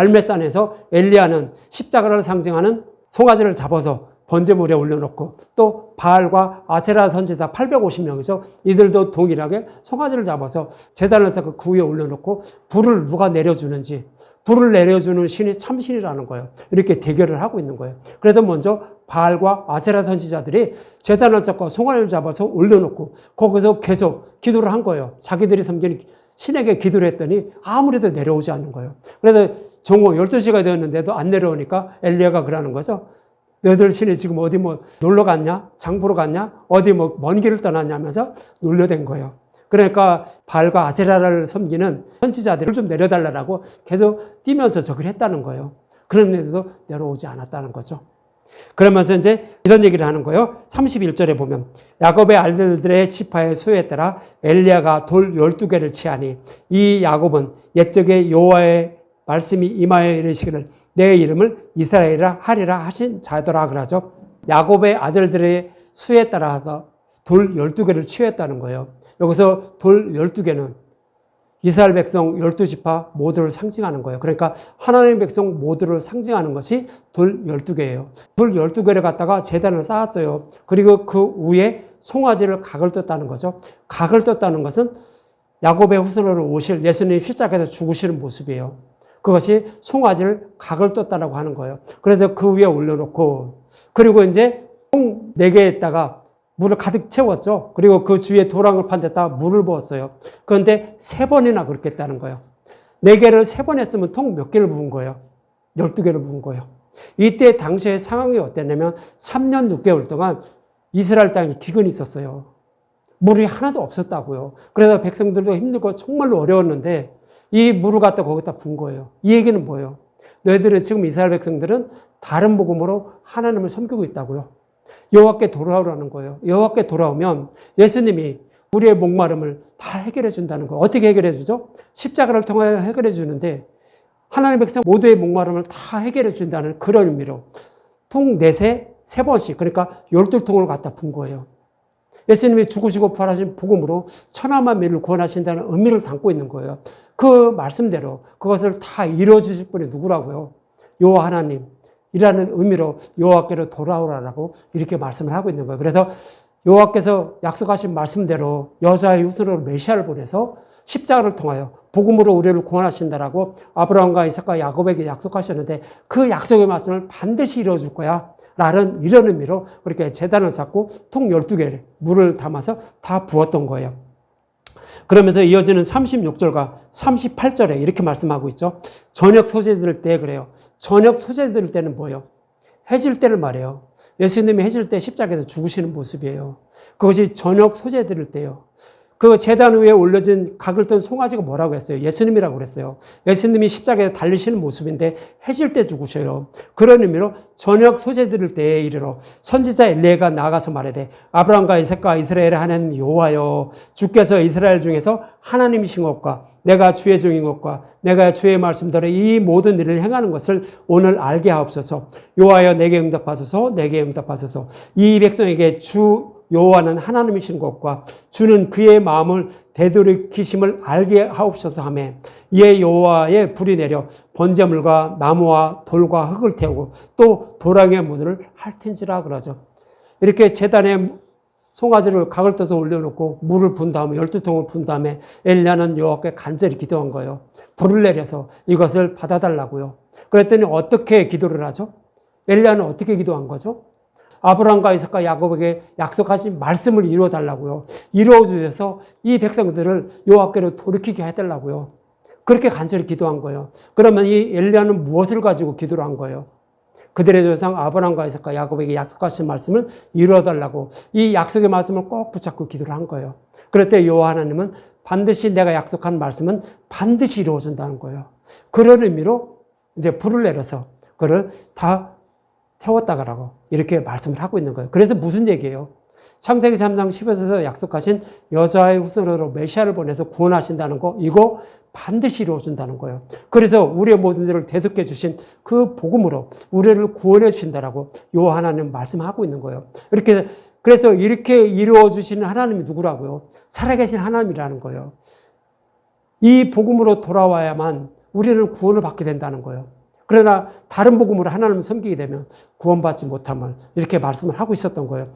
갈매산에서 엘리야는 십자가를 상징하는 송아지를 잡아서 번제물에 올려놓고 또 바알과 아세라 선지자 850명이죠. 이들도 동일하게 송아지를 잡아서 재단에서 그 위에 올려놓고 불을 누가 내려주는지 불을 내려주는 신이 참신이라는 거예요. 이렇게 대결을 하고 있는 거예요. 그래서 먼저 바알과 아세라 선지자들이 재단을 잡고 송아지를 잡아서 올려놓고 거기서 계속 기도를 한 거예요. 자기들이 섬기는 신에게 기도를 했더니 아무래도 내려오지 않는 거예요. 그래서 정오 12시가 되었는데도 안 내려오니까 엘리야가 그러는 거죠. 너희들 신이 지금 어디 뭐 놀러 갔냐? 장 보러 갔냐? 어디 뭐 먼 길을 떠났냐면서 놀려댄 거예요. 그러니까 발과 아세라를 섬기는 선지자들을 좀 내려달라고 계속 뛰면서 저걸 했다는 거예요. 그런데도 내려오지 않았다는 거죠. 그러면서 이제 이런 얘기를 하는 거예요. 31절에 보면 야곱의 알들의 지파의 수에 따라 엘리야가 돌 12개를 취하니 이 야곱은 옛적에 여호와의 말씀이 임하여 이르시기를 내 이름을 이스라엘이라 하리라 하신 자더라 그러죠. 야곱의 아들들의 수에 따라서 돌 12개를 취했다는 거예요. 여기서 돌 12개는 이스라엘 백성 12지파 모두를 상징하는 거예요. 그러니까 하나님의 백성 모두를 상징하는 것이 돌 12개예요. 돌 12개를 갖다가 재단을 쌓았어요. 그리고 그 위에 송아지를 각을 떴다는 거죠. 각을 떴다는 것은 야곱의 후손으로 오실 예수님 십자가에서 죽으시는 모습이에요. 그것이 송아지를 각을 떴다라고 하는 거예요. 그래서 그 위에 올려놓고 그리고 이제 통 4개에다가 물을 가득 채웠죠. 그리고 그 주위에 도랑을 판 데다가 물을 부었어요. 그런데 세 번이나 그렇게 했다는 거예요. 네 개를 세 번 했으면 통 몇 개를 부은 거예요? 12개를 부은 거예요. 이때 당시의 상황이 어땠냐면 3년 6개월 동안 이스라엘 땅에 기근이 있었어요. 물이 하나도 없었다고요. 그래서 백성들도 힘들고 정말로 어려웠는데 이 물을 갖다 거기다 분 거예요. 이 얘기는 뭐예요? 너희들은 지금 이스라엘 백성들은 다른 복음으로 하나님을 섬기고 있다고요. 여호와께 돌아오라는 거예요. 여호와께 돌아오면 예수님이 우리의 목마름을 다 해결해 준다는 거예요. 어떻게 해결해 주죠? 십자가를 통하여 해결해 주는데 하나님 백성 모두의 목마름을 다 해결해 준다는 그런 의미로 통 넷에 세 번씩 그러니까 열둘 통을 갖다 분 거예요. 예수님이 죽으시고 부활하신 복음으로 천하만 민을 구원하신다는 의미를 담고 있는 거예요. 그 말씀대로 그것을 다 이루어 주실 분이 누구라고요? 여호와 하나님. 이라는 의미로 여호와께로 돌아오라라고 이렇게 말씀을 하고 있는 거예요. 그래서 여호와께서 약속하신 말씀대로 여자의 후손으로 메시아를 보내서 십자가를 통하여 복음으로 우리를 구원하신다라고 아브라함과 이삭과 야곱에게 약속하셨는데 그 약속의 말씀을 반드시 이루어 줄 거야. 라는 이런 의미로 그렇게 재단을 잡고 통 12개를 물을 담아서 다 부었던 거예요. 그러면서 이어지는 36절과 38절에 이렇게 말씀하고 있죠. 저녁 소재 들을 때 그래요. 저녁 소재 들을 때는 뭐예요? 해질 때를 말해요. 예수님이 해질 때 십자가에서 죽으시는 모습이에요. 그것이 저녁 소재 들을 때요. 그 재단 위에 올려진 각을 뜬 송아지가 뭐라고 했어요? 예수님이라고 그랬어요. 예수님이 십자가에 달리시는 모습인데 해질 때 죽으셔요. 그런 의미로 저녁 소재 들을 때에 이르러 선지자 엘리야가 나가서 말하되 아브라함과 이삭과 이스라엘의 하나님 여호와여 주께서 이스라엘 중에서 하나님이신 것과 내가 주의 종인 것과 내가 주의 말씀대로 이 모든 일을 행하는 것을 오늘 알게 하옵소서. 여호와여 내게 응답하소서. 내게 응답하소서. 이 백성에게 주 여호와는 하나님이신 것과 주는 그의 마음을 되돌이키심을 알게 하옵소서 하며 이에 여호와의 불이 내려 번제물과 나무와 돌과 흙을 태우고 또 도랑의 문을 핥은지라 그러죠. 이렇게 재단에 송아지를 각을 떠서 올려놓고 물을 분 다음에 열두 통을 분 다음에 엘리야는 여호와께 간절히 기도한 거예요. 불을 내려서 이것을 받아달라고요. 그랬더니 어떻게 기도를 하죠? 엘리야는 어떻게 기도한 거죠? 아브라함과 이삭과 야곱에게 약속하신 말씀을 이루어 달라고요. 이루어 주셔서 이 백성들을 여호와께로 돌이키게 해 달라고요. 그렇게 간절히 기도한 거예요. 그러면 이 엘리야는 무엇을 가지고 기도를 한 거예요? 그들의 조상 아브라함과 이삭과 야곱에게 약속하신 말씀을 이루어 달라고 이 약속의 말씀을 꼭 붙잡고 기도를 한 거예요. 그럴 때 여호와 하나님은 반드시 내가 약속한 말씀은 반드시 이루어 준다는 거예요. 그런 의미로 이제 불을 내려서 그를 다 태웠다 가라고 이렇게 말씀을 하고 있는 거예요. 그래서 무슨 얘기예요? 창세기 3장 10에서 약속하신 여자의 후손으로 메시아를 보내서 구원하신다는 거 이거 반드시 이루어준다는 거예요. 그래서 우리의 모든 죄를 대속해 주신 그 복음으로 우리를 구원해 주신다라고 요 하나님 말씀하고 있는 거예요. 이렇게 그래서 이렇게 이루어 주시는 하나님이 누구라고요? 살아계신 하나님이라는 거예요. 이 복음으로 돌아와야만 우리는 구원을 받게 된다는 거예요. 그러나 다른 복음으로 하나님을 섬기게 되면 구원받지 못함을 이렇게 말씀을 하고 있었던 거예요.